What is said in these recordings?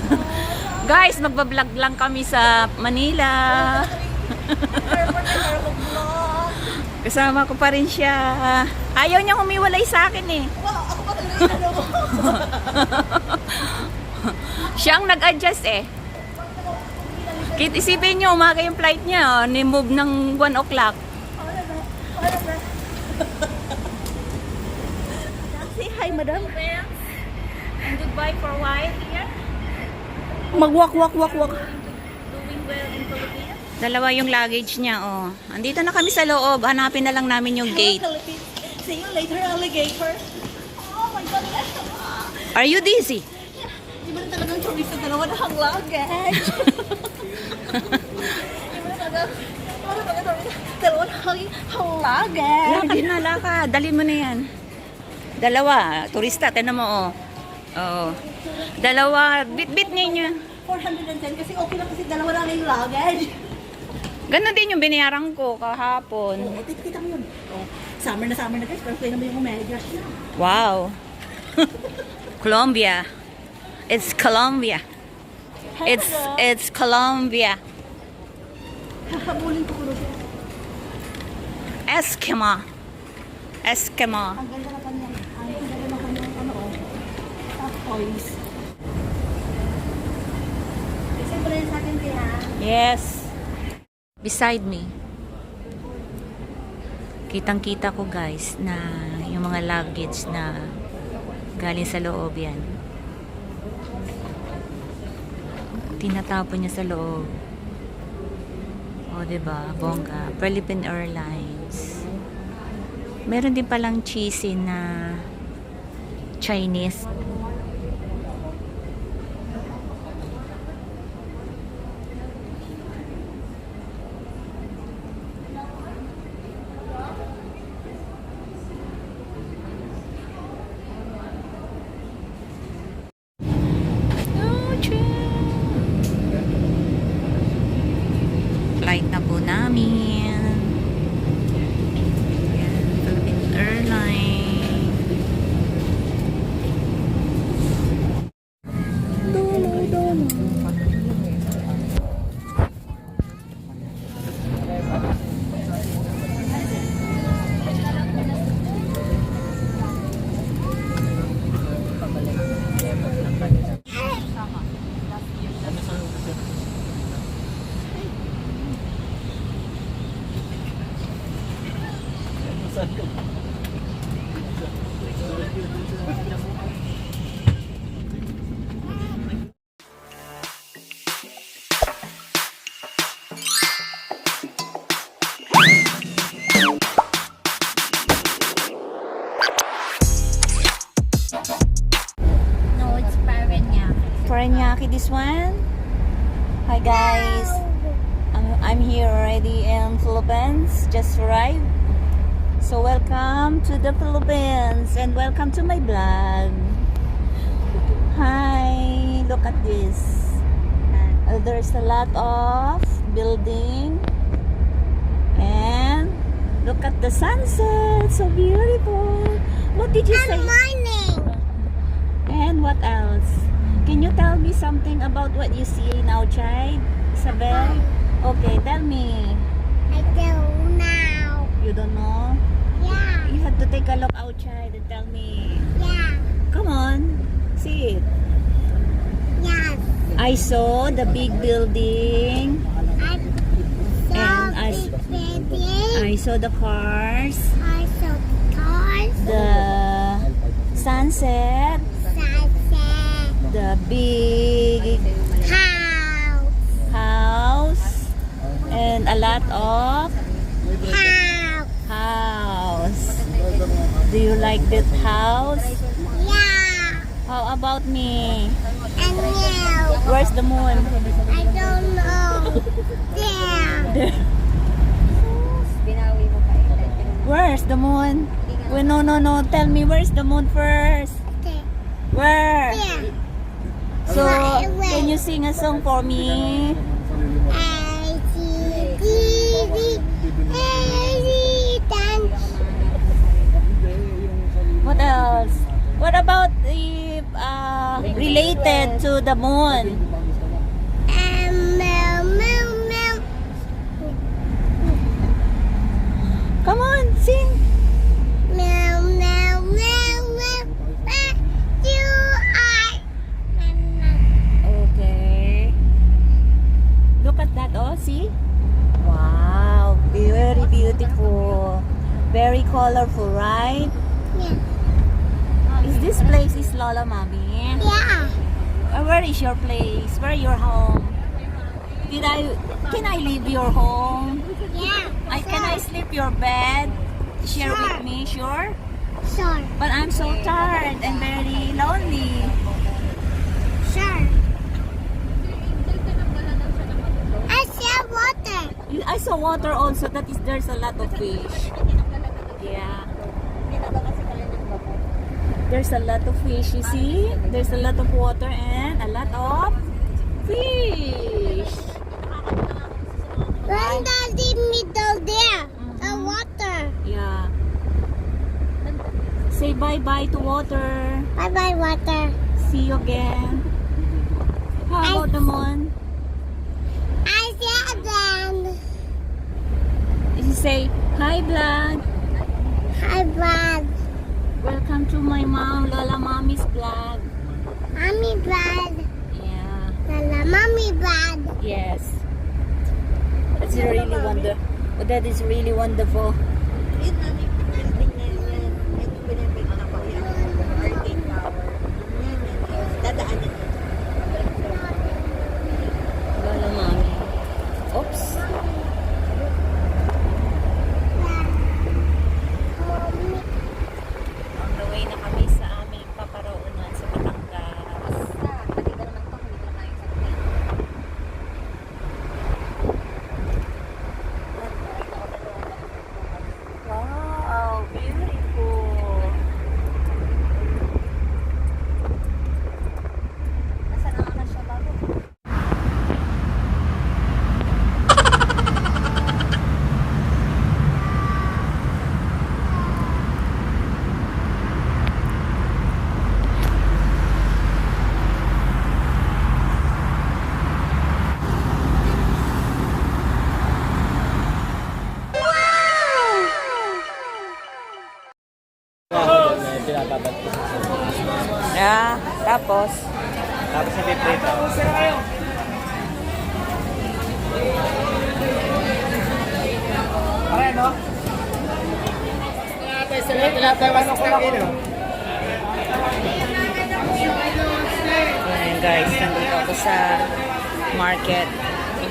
Guys, magbablog lang kami sa Manila. Kasama ko pa rin siya. Ayaw niya humiwalay sa akin eh. Siya ang nag-adjust eh. Kit isipin niyo, umaga yung flight niya, oh, ni-move ng 1 o'clock. Say hi, madam. And goodbye for a while here. Magwak, wak, wak, wak. Doing well in Philippines. Dalawa yung luggage niya, oh. Andito na kami sa loob. Hanapin na lang namin yung gate. See you later, alligator. Oh my God. Are you dizzy? Di ba na talagang turista dalawa na hang luggage? Di ba na talagang dalawa na hang hang luggage? Lagi na, laka. Dali mo na yan. Dalawa. Turista, tinan mo, oh. Oo. Dalawa. Bit-bit niya. 410 kasi okay lang kasi dalawa lang yung luggage. Ganon din yung binayaran ko kahapon. Oh, kita, mo yun. Oh, summer na summer na guys, pero pwede naman yung medyas na. Wow. Colombia. It's Colombia. It's it's Colombia. Hahabulin ko ko siya. Eskimo. Eskimo. Ang ganda na kanya. Ang ganda na kanyang ano oh. Pala yun sa akin kaya. Yes. Beside me. Kitang-kita ko guys na yung mga luggage na galing sa loob yan. Tinatapon niya sa loob. O, di ba? Bongga. Philippine Airlines. Meron din palang cheesy na Chinese. No, it's Paranaque. Paranaque, this one. Hi guys. I'm, I'm here already in Philippines. Just arrived. So welcome to the Philippines and welcome to my vlog. Hi, look at this. Uh, there's a lot of building and look at the sunset. So beautiful. What did you say? Morning. And what else? Can you tell me something about what you see outside, Isabel? Okay, tell me. I do now. You don't know? Have to take a look outside and tell me. yeah, Come on, see it. yes. I saw the big building. I saw And I the s- baby. I saw the cars, I saw the cars. the sunset, Sunset. the big House. house, and a lot of house. Do you like that house? Yeah. How about me? And you. Where's the moon? I don't know. There. Where's the moon? Well, no, no, no. Tell me, where's the moon first? There. Where? There. So, can you sing a song for me? I see related to the moon? And meow, meow, meow. Come on, sing. Meow, meow, meow, meow. Where you are. Okay. Look at that, oh, see? Wow, very beautiful. Very colorful, right? Yeah. Is this place is Lola Mommy? Yeah. Uh, Where is your place? Where your home? Did I can I leave your home? Yeah. I can I sleep your bed? Share with me, sure? Sure. But I'm so tired and very lonely. Sure. I see water. I saw water also. That is there's a lot of fish. Yeah. There's a lot of fish, you see? There's a lot of water and a lot of fish. When does the middle there? The uh-huh. water. Yeah. Say bye-bye to water. Bye bye water. See you again. How about the moon? I see again. You say, hi blood. Hi blood. Welcome to my mom, Lola Mommy's vlog. Mommy blood. Yeah. Lala mommy blood. Yes. That's really wonder. Oh, that is really wonderful. Yun na, may building na yan. Yung binibig na ko yan. Arcade Tower. Yan, yan, yan. Dadaanan yan. Lola Mommy. Oops. Mommy. On the way na kami sa aming paparoonan sa Batangas. Wow, beautiful. Nasaan ang anak siya bago? Pinapabad ko. Yeah, tapos, Tapos napiprito. Pare, no? Tinatay, wasok lang kilo. ayan guys, nandito ako sa market.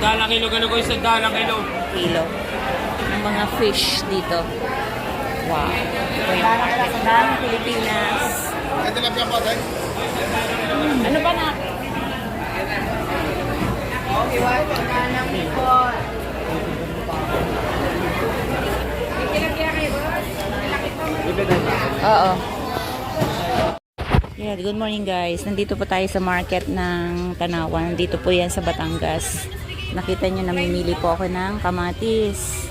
Dalang kilo, gano'n ko isa dalang kilo. kilo ng mga fish dito. Wow. Yung market ng Pilipinas. Tayo. Ano ba na? Oo. Yeah, good morning guys. Nandito po tayo sa market ng Tanawan. Nandito po yan sa Batangas. Nakita nyo, namimili po ako ng kamatis.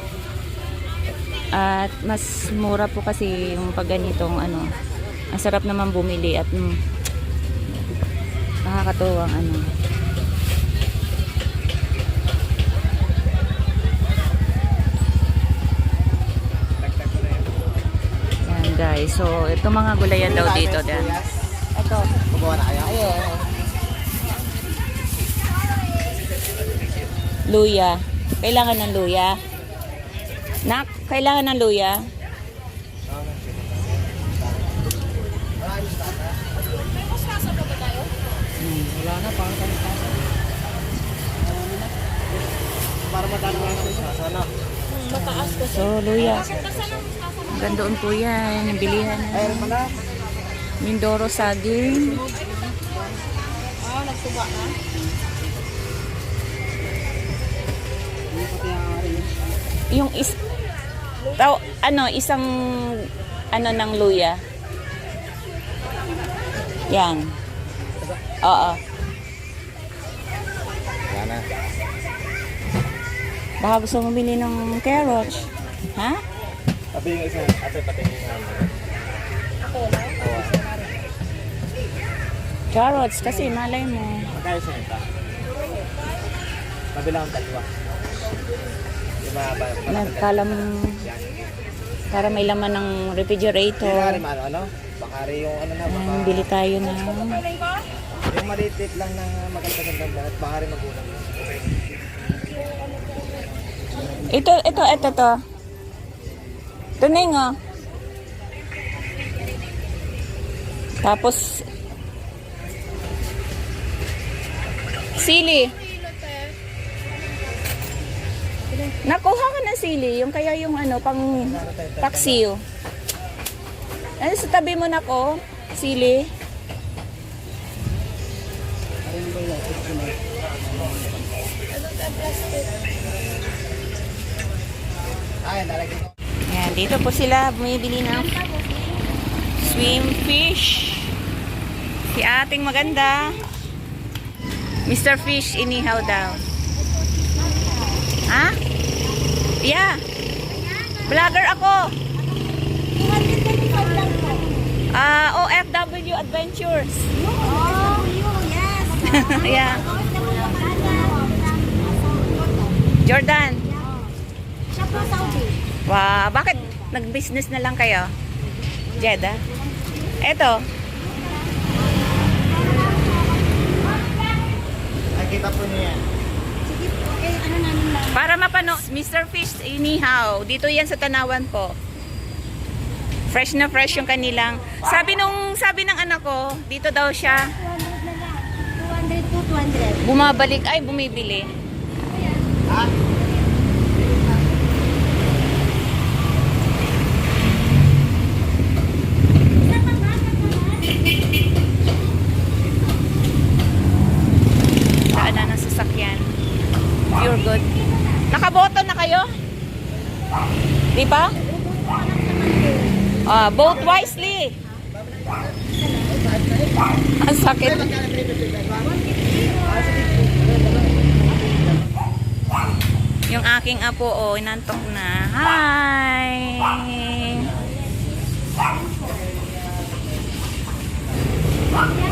At mas mura po kasi yung pag ganitong ano. Ang sarap naman bumili at mm, nakakatuwang ano. Yan guys. So, ito mga gulayan daw dito. Dan. Ito. Kubawa na kaya? Ayun. Luya. Kailangan ng luya. Nak, kailangan ng luya. Wala na, parang kami Para madami lang sa sana. So, luya. Hanggang doon po yan. Yung bilihan Ayun pala. Mindoro saging. Ah, nagtuba na? Ang. Yung is... Taw, ano, isang... Ano ng luya. Yan. Oo. Wala na. Baka gusto mo bili ng carrots. Ha? Tabi yung isa. Ate, pati yung isa. Ako na? Oo. Carrots kasi malay mo. Magkaya sa ito? Kabilang dalawa. Di ba? ba Nagkalam. Para may laman ng refrigerator. rin ano, ano? Baka yung ano na, baka... Ayan, bili tayo na. Yung maliit lang ng maganda-ganda at baka rin magulang. Ito, ito, ito, to. Ito na yung, oh. Tapos, sili. Nakuha ka ng sili, yung kaya yung ano, pang paksiw. Ano sa tabi mo na ko? Sili. Ay, lalagyan ko. Yan, dito po sila bumibili ng swim fish. Si ating maganda. Mr. Fish, inihaw daw. Ha? Yeah. Vlogger ako. Ah, OFW Adventures. Oh, you, yes. yeah. Jordan. Siya po Saudi. Wow, bakit nag-business na lang kayo? Jeddah. Eto, Nakita po niya. Sige po, eh, ano namin lang. Para mapano, Mr. Fish, inihaw. Dito yan sa Tanawan po. Fresh na fresh yung kanilang. Sabi nung, sabi ng anak ko, dito daw siya 200 na lang. 200 to 200. bumabalik, ay bumibili. Daanan Ah, vote wisely. Ang sakit. Yung aking apo, oh, inantok na. Hi! Hi!